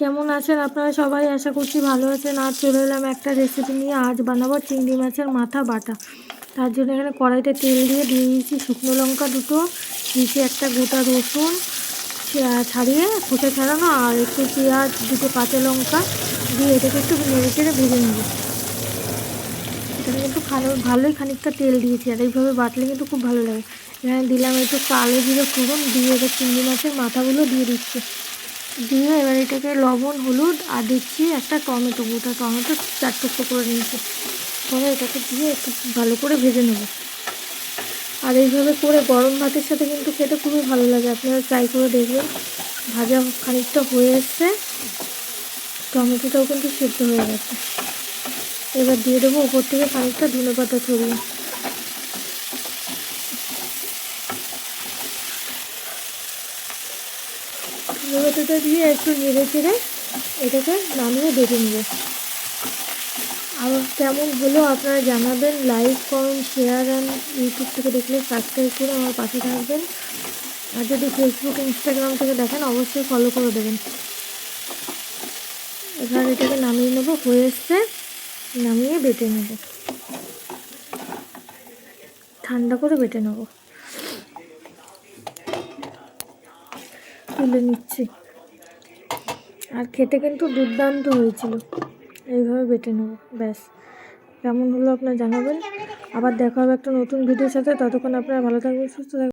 কেমন আছেন আপনারা সবাই? আশা করছি ভালো আছেন। আজ চলে এলাম একটা রেসিপি নিয়ে। আজ বানাবো চিংড়ি মাছের মাথা বাটা। তার জন্য এখানে কড়াইতে তেল দিয়ে দিয়ে দিয়েছি শুকনো লঙ্কা দুটো দিয়েছি একটা গোটা রসুন ছাড়িয়ে খোসা ছাড়ানো, আর একটু পেঁয়াজ, দুটো কাঁচা লঙ্কা দিয়ে এটাকে একটু নেড়ে চেড়ে ভেজে নেব। এখানে কিন্তু ভালো ভালোই খানিকটা তেল দিয়েছি, আর এইভাবে বাটলে কিন্তু খুব ভালো লাগে। এখানে দিলাম একটু কালো জিরে ফোড়ন, দিয়ে এবার চিংড়ি মাছের মাথাগুলো দিয়ে দিচ্ছি। দিয়ে এবার এটাকে লবণ, হলুদ আর দিচ্ছি একটা টমেটো গোটা টমেটো চার টুকরো করে নিয়েছি। পরে এটাকে দিয়ে একটু ভালো করে ভেজে নেব। আর এইভাবে করে গরম ভাতের সাথে কিন্তু খেতে খুবই ভালো লাগে। আপনারা ট্রাই করে দেখবেন। ভাজা খানিকটা হয়ে এসছে। টমেটোটাও কিন্তু সেদ্ধ হয়ে গেছে। এবার দিয়ে দেবো উপর থেকে খানিকটা ধনে পাতা ছড়িয়ে। ধনে দিয়ে একটু নেড়ে চেড়ে এটাকে নামিয়ে বেটে নেব। আর কেমন হলো আপনারা জানাবেন। লাইক করুন শেয়ার অ্যান্ড ইউটিউব থেকে দেখলে সাবস্ক্রাইব করে আমার পাশে থাকবেন। আর যদি ফেসবুক ইনস্টাগ্রাম থেকে দেখেন, অবশ্যই ফলো করে দেবেন। এবার এটাকে নামিয়ে নেব। হয়ে এসছে। নামিয়ে বেটে নেব। ঠান্ডা করে বেটে নেব। তুলে নিচ্ছি। আর খেতে কিন্তু দুর্দান্ত হয়েছিল। এইভাবে বেটে নেব, ব্যাস। কেমন হলো আপনার জানাবেন। আবার দেখা হবে একটা নতুন ভিডিওর সাথে। ততক্ষণ আপনারা ভালো থাকবেন, সুস্থ থাকবেন।